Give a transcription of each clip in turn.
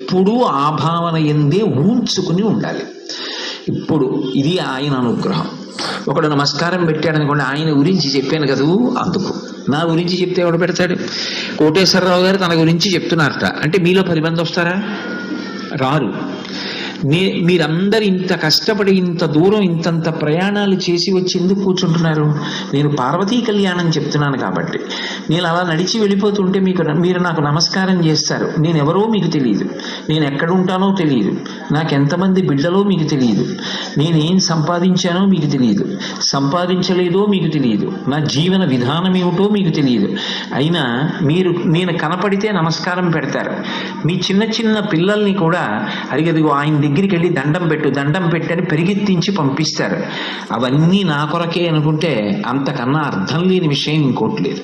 ఎప్పుడూ ఆ భావన ఎందే ఊంచుకుని ఉండాలి. ఇప్పుడు ఇది ఆయన అనుగ్రహం. ఒకడు నమస్కారం పెట్టాడు అనుకోండి ఆయన గురించి చెప్పాను కదూ అందుకు. నా గురించి చెప్తే ఎవడు పెడతాడు? కోటేశ్వరరావు గారు తన గురించి చెప్తున్నారట. అంటే మీలో పది మంది వస్తారా? రారు. నే మీరందరు ఇంత కష్టపడి ఇంత దూరం ఇంతంత ప్రయాణాలు చేసి వచ్చి ఎందుకు కూర్చుంటున్నారు? నేను పార్వతీ కళ్యాణం చెప్తున్నాను కాబట్టి. నేను అలా నడిచి వెళ్ళిపోతుంటే మీకు మీరు నాకు నమస్కారం చేస్తారు. నేను ఎవరో మీకు తెలియదు నేను ఎక్కడ ఉంటానో తెలియదు నాకు ఎంతమంది బిడ్డలో మీకు తెలియదు నేనేం సంపాదించానో మీకు తెలియదు సంపాదించలేదో మీకు తెలియదు నా జీవన విధానం ఏమిటో మీకు తెలియదు అయినా మీరు నేను కనపడితే నమస్కారం పెడతారు. మీ చిన్న చిన్న పిల్లల్ని కూడా అడిగదిగో ఆయన దగ్గరికి వెళ్ళి దండం పెట్టు దండం పెట్టని పెరిగెత్తించి పంపిస్తారు. అవన్నీ నా కొరకే అనుకుంటే అంతకన్నా అర్థం లేని విషయం ఇంకోటి లేదు.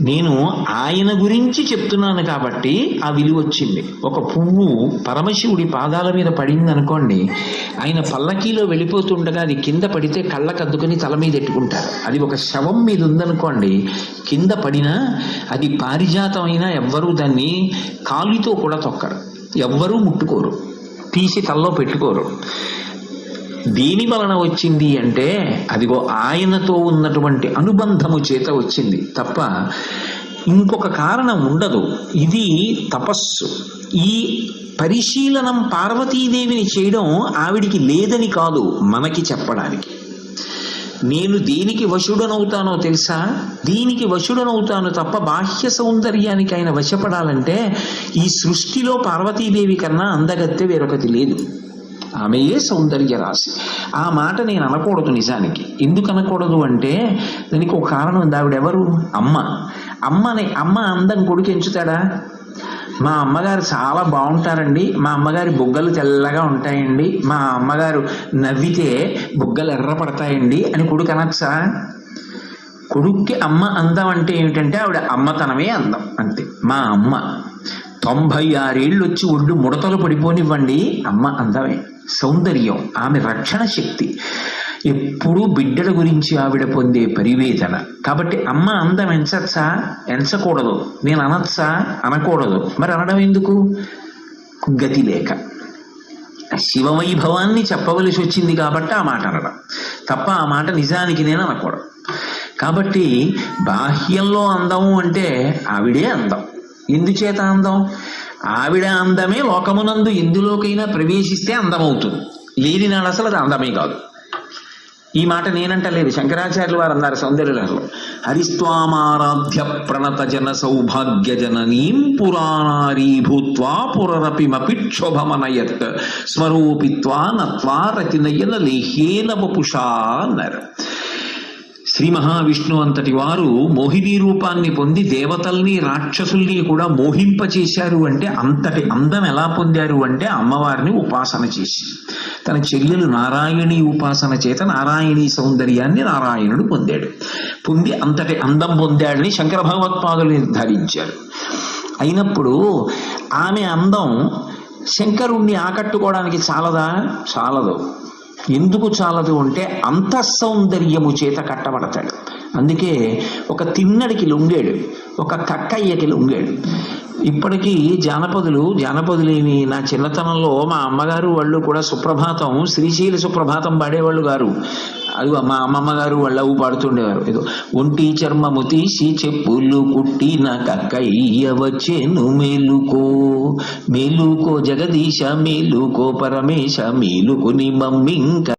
నేను ఆయన గురించి చెప్తున్నాను కాబట్టి ఆ విలువ వచ్చింది. ఒక పువ్వు పరమశివుడి పాదాల మీద పడింది అనుకోండి ఆయన పల్లకీలో వెళ్ళిపోతుండగా అది కింద పడితే కళ్ళకద్దుకొని తల మీద ఎట్టుకుంటారు. అది ఒక శవం మీద ఉందనుకోండి కింద పడినా అది పారిజాతం అయినా ఎవ్వరూ దాన్ని కాలితో కూడా తొక్కరు. ఎవ్వరూ ముట్టుకోరు. తీసి తల్లో పెట్టుకోరు. దేని వలన వచ్చింది అంటే అదిగో ఆయనతో ఉన్నటువంటి అనుబంధము చేత వచ్చింది. తప్ప ఇంకొక కారణం ఉండదు. ఇది తపస్సు. ఈ పరిశీలనం పార్వతీదేవిని చేయడం ఆవిడికి లేదని కాదు మనకి చెప్పడానికి. నేను దేనికి వశుడనవుతానో తెలుసా? దీనికి వశుడనవుతాను తప్ప బాహ్య సౌందర్యానికి ఆయన వశపడాలంటే ఈ సృష్టిలో పార్వతీదేవి కన్నా అందగత్తె వేరొకటి లేదు. ఆమెయే సౌందర్య రాశి? ఆ మాట నేను అనకూడదు నిజానికి. ఎందుకు అనకూడదు అంటే దానికి ఒక కారణం ఉంది. ఆవిడెవరు? అమ్మ. అమ్మని అమ్మ అందం కొడుకు ఎంచుతాడా? మా అమ్మగారు చాలా బాగుంటారండి. మా అమ్మగారి బుగ్గలు తెల్లగా ఉంటాయండి. మా అమ్మగారు నవ్వితే బుగ్గలు ఎర్రపడతాయండి అని కొడుకు అనొచ్చా? కొడుక్కి అమ్మ అందం అంటే ఏమిటంటే ఆవిడ అమ్మతనమే అందం అంతే. మా అమ్మ. తొంభై ఆరేళ్ళు వచ్చి ఒడ్డు ముడతలు పడిపోనివ్వండి. అమ్మ అందమే. సౌందర్యం ఆమె రక్షణ శక్తి. ఎప్పుడూ బిడ్డల గురించి ఆవిడ పొందే పరివేదన. కాబట్టి అమ్మ అందం ఎంచచ్చా? ఎంచకూడదు. నేను అనొచ్చా? అనకూడదు. మరి అనడం ఎందుకు? గతి లేక. శివవైభవాన్ని చెప్పవలసి వచ్చింది కాబట్టి ఆ మాట అనడం. తప్ప ఆ మాట నిజానికి నేను అనకూడదు. కాబట్టి బాహ్యంలో అందము అంటే ఆవిడే అందం. ఎందుచేత అందం? ఆవిడ అందమే లోకమునందు ఎందులోకైనా ప్రవేశిస్తే అందమవుతుంది. లేని నాడు అసలు అది అందమే కాదు. ఈ మాట నేనంటలేదు. శంకరాచార్యులు వారు అన్నారు సౌందర్యలో హరిస్వామారాధ్య ప్రణత జన సౌభాగ్య జననీం పురాణారీ భూత్వా పురరపిమపి క్షోభమనయత్ స్వరూపిత్వా నత్వా రతినయన లేహేన వపుషా అన్నారు. శ్రీ మహావిష్ణు అంతటి వారు మోహిని రూపాన్ని పొంది దేవతల్ని రాక్షసుల్ని కూడా మోహింపచేశారు అంటే అంతటి అందం ఎలా పొందారు అంటే అమ్మవారిని ఉపాసన చేసి తన చెల్లెలు నారాయణి ఉపాసన చేత నారాయణీ సౌందర్యాన్ని నారాయణుడు పొందాడు. పొంది అంతటి అందం పొందాడని శంకర భగవత్పాదులు నిర్ధారించారు. అయినప్పుడు ఆమె అందం శంకరుణ్ణి ఆకట్టుకోవడానికి చాలదా? చాలదు. ఎందుకు చాలదు అంటే సౌందర్యము చేత కట్టబడతాడు. అందుకే ఒక తిన్నడికి లొంగాడు ఒక కక్కయ్యకి లొంగాడు. ఇప్పటికీ జానపదులు జానపదులేని నా చిన్నతనంలో మా అమ్మగారు వాళ్ళు కూడా సుప్రభాతం శ్రీశైల సుప్రభాతం పాడేవాళ్ళు గారు అది మా అమ్మమ్మ గారు వాళ్ళవు పాడుతుండేవారు. ఏదో ఒంటి చర్మము తీసి చెప్పులు కుట్టిన కక్కయ్య వచ్చేను మేలుకో మేలుకో జగదీశ మేలుకో పరమేశ మేలుకుని మమ్మింక